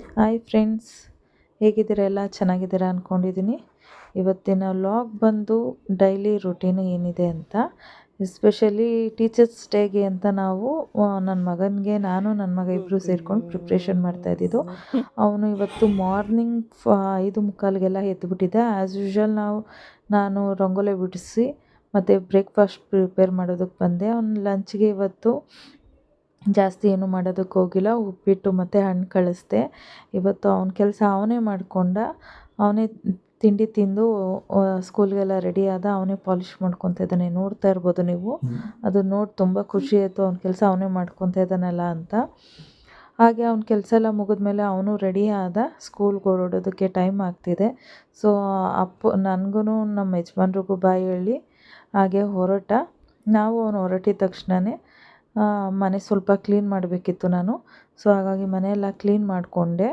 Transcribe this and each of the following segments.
Hi friends, ಹೇಗಿದ್ದೀರಾ? ಎಲ್ಲ ಚೆನ್ನಾಗಿದ್ದೀರಾ ಅಂದ್ಕೊಂಡಿದ್ದೀನಿ ಇವತ್ತಿನ ಲಾಗ್ ಬಂದು ಡೈಲಿ ರುಟೀನ್ ಏನಿದೆ ಅಂತ, ಎಸ್ಪೆಷಲಿ ಟೀಚರ್ಸ್ ಡೇಗೆ ಅಂತ ನಾವು ನನ್ನ ಮಗನಿಗೆ ನಾನು ನನ್ನ ಮಗ ಇಬ್ಬರು ಸೇರ್ಕೊಂಡು ಪ್ರಿಪ್ರೇಷನ್ ಮಾಡ್ತಾ ಇದ್ದಿದ್ದು. ಅವನು ಇವತ್ತು ಮಾರ್ನಿಂಗ್ ಫ ಐದು ಮುಕ್ಕಾಲಿಗೆಲ್ಲ ಎದ್ದುಬಿಟ್ಟಿದ್ದೆ ಆ್ಯಸ್ ಯೂಶ್ವಲ್ ನಾವು, ನಾನು ರಂಗೋಲೆ ಬಿಡಿಸಿ ಮತ್ತು ಬ್ರೇಕ್ಫಾಸ್ಟ್ ಪ್ರಿಪೇರ್ ಮಾಡೋದಕ್ಕೆ ಬಂದೆ. ಅವ್ನು ಲಂಚ್ಗೆ ಇವತ್ತು ಜಾಸ್ತಿ ಏನು ಮಾಡೋದಕ್ಕೆ ಹೋಗಿಲ್ಲ ಉಪ್ಪಿಟ್ಟು ಮತ್ತು ಹಣ್ಣು ಕಳಿಸ್ದೆ. ಇವತ್ತು ಅವನ ಕೆಲಸ ಅವನೇ ಮಾಡಿಕೊಂಡ ಅವನೇ ತಿಂಡಿ ತಿಂದು ಸ್ಕೂಲ್ಗೆಲ್ಲ ರೆಡಿ ಆದ ಅವನೇ ಪಾಲಿಷ್ ಮಾಡ್ಕೊತಾ ಇದ್ದಾನೆ. ನೋಡ್ತಾ ಇರ್ಬೋದು ನೀವು. ಅದನ್ನ ನೋಡಿ ತುಂಬ ಖುಷಿ ಆಯಿತು ಅವ್ನ ಕೆಲಸ ಅವನೇ ಮಾಡ್ಕೊತಾ ಇದ್ದಾನಲ್ಲ ಅಂತ. ಹಾಗೆ ಅವ್ನ ಕೆಲಸ ಎಲ್ಲ ಮುಗಿದ್ಮೇಲೆ ಅವನು ರೆಡಿ ಆದ ಸ್ಕೂಲ್ಗೆ ಹೊರಡೋದಕ್ಕೆ ಟೈಮ್ ಆಗ್ತಿದೆ. ಸೊ ಅಪ್ಪ ನನಗೂ ನಮ್ಮ ಯಜಮಾನ್ರಿಗೂ ಬಾಯಿ ಹೇಳಿ ಹಾಗೆ ಹೊರಟ. ನಾವು ಅವನು ಹೊರಟಿದ ತಕ್ಷಣವೇ ಮನೆ ಸ್ವಲ್ಪ ಕ್ಲೀನ್ ಮಾಡಬೇಕಿತ್ತು ನಾನು. ಸೊ ಹಾಗಾಗಿ ಮನೆಯೆಲ್ಲ ಕ್ಲೀನ್ ಮಾಡಿಕೊಂಡೆ.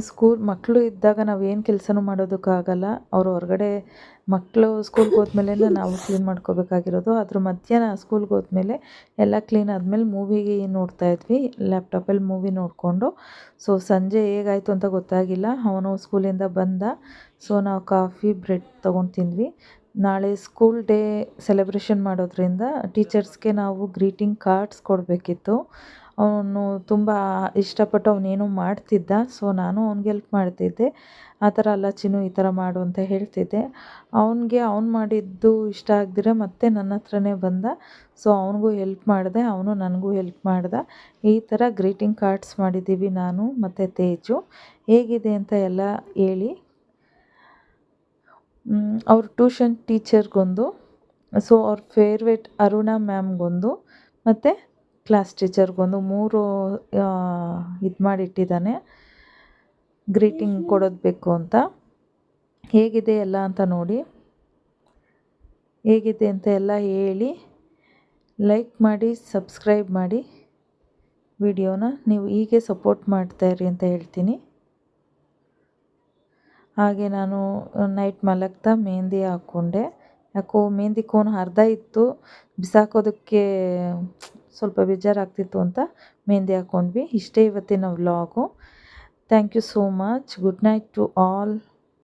ಸ್ಕೂಲ್ ಮಕ್ಕಳು ಇದ್ದಾಗ ನಾವು ಏನು ಕೆಲಸನೂ ಮಾಡೋದಕ್ಕಾಗಲ್ಲ. ಅವರು ಹೊರಗಡೆ ಮಕ್ಕಳು ಸ್ಕೂಲ್ಗೆ ಹೋದ್ಮೇಲೆ ನಾವು ಕ್ಲೀನ್ ಮಾಡ್ಕೋಬೇಕಾಗಿರೋದು. ಅದ್ರ ಮಧ್ಯಾಹ್ನ ಸ್ಕೂಲ್ಗೆ ಹೋದ್ಮೇಲೆ ಎಲ್ಲ ಕ್ಲೀನ್ ಆದಮೇಲೆ ಮೂವಿಗೆ ನೋಡ್ತಾ ಇದ್ವಿ. ಲ್ಯಾಪ್ಟಾಪಲ್ಲಿ ಮೂವಿ ನೋಡಿಕೊಂಡು. ಸೊ ಸಂಜೆ ಹೇಗಾಯಿತು ಅಂತ ಗೊತ್ತಾಗಿಲ್ಲ. ಅವನು ಸ್ಕೂಲಿಂದ ಬಂದ. ಸೊ ನಾವು ಕಾಫಿ ಬ್ರೆಡ್ ತೊಗೊಂಡು ತಿಂದ್ವಿ. ನಾಳೆ ಸ್ಕೂಲ್ ಡೇ ಸೆಲೆಬ್ರೇಷನ್ ಮಾಡೋದ್ರಿಂದ ಟೀಚರ್ಸ್ಗೆ ನಾವು ಗ್ರೀಟಿಂಗ್ ಕಾರ್ಡ್ಸ್ ಕೊಡಬೇಕಿತ್ತು. ಅವನು ತುಂಬ ಇಷ್ಟಪಟ್ಟು ಅವನೇನೋ ಮಾಡ್ತಿದ್ದ. ಸೊ ನಾನು ಅವ್ನಿಗೆ ಹೆಲ್ಪ್ ಮಾಡ್ತಿದ್ದೆ. ಆ ಥರ ಅಲ್ಲ, ಚಿನ್ನು ಈ ಥರ ಮಾಡು ಅಂತ ಹೇಳ್ತಿದ್ದೆ. ಅವನಿಗೆ ಅವ್ನು ಮಾಡಿದ್ದು ಇಷ್ಟ ಆಗದಿರ ಮತ್ತೆ ನನ್ನ ಹತ್ರನೇ ಬಂದ. ಸೊ ಅವನಿಗೂ ಹೆಲ್ಪ್ ಮಾಡಿದೆ, ಅವನು ನನಗೂ ಹೆಲ್ಪ್ ಮಾಡ್ದ. ಈ ಥರ ಗ್ರೀಟಿಂಗ್ ಕಾರ್ಡ್ಸ್ ಮಾಡಿದ್ದೀವಿ ನಾನು ಮತ್ತು ತೇಜು. ಹೇಗಿದೆ ಅಂತ ಎಲ್ಲ ಹೇಳಿ. ಅವ್ರ ಟ್ಯೂಷನ್ ಟೀಚರ್ಗೊಂದು ಸೊ ಅವ್ರ ಫೇವ್ರೇಟ್ ಅರುಣಾ ಮ್ಯಾಮ್ಗೊಂದು ಮತ್ತು ಕ್ಲಾಸ್ ಟೀಚರ್ಗೊಂದು ಮೂರು ಇದು ಮಾಡಿಟ್ಟಿದ್ದಾನೆ. ಗ್ರೀಟಿಂಗ್ ಕೊಡೋದು ಬೇಕು ಅಂತ. ಹೇಗಿದೆ ಎಲ್ಲ ಅಂತ ನೋಡಿ. ಹೇಗಿದೆ ಅಂತ ಎಲ್ಲ ಹೇಳಿ. ಲೈಕ್ ಮಾಡಿ ಸಬ್ಸ್ಕ್ರೈಬ್ ಮಾಡಿ. ವಿಡಿಯೋನ ನೀವು ಹೀಗೆ ಸಪೋರ್ಟ್ ಮಾಡ್ತಾಯಿರಿ ಅಂತ ಹೇಳ್ತೀನಿ. ಹಾಗೆ ನಾನು ನೈಟ್ ಮಲಗ್ತಾ ಮೆಹಂದಿ ಹಾಕ್ಕೊಂಡೆ. ಯಾಕೋ ಮೆಹಂದಿ ಕೋನ್ ಅರ್ಧ ಇತ್ತು. ಬಿಸಾಕೋದಕ್ಕೆ ಸ್ವಲ್ಪ ಬೇಜಾರಾಗ್ತಿತ್ತು ಅಂತ ಮೆಹಂದಿ ಹಾಕ್ಕೊಂಡ್ವಿ ಇಷ್ಟೇ ಇವತ್ತಿನ vlog thank you so much good night to all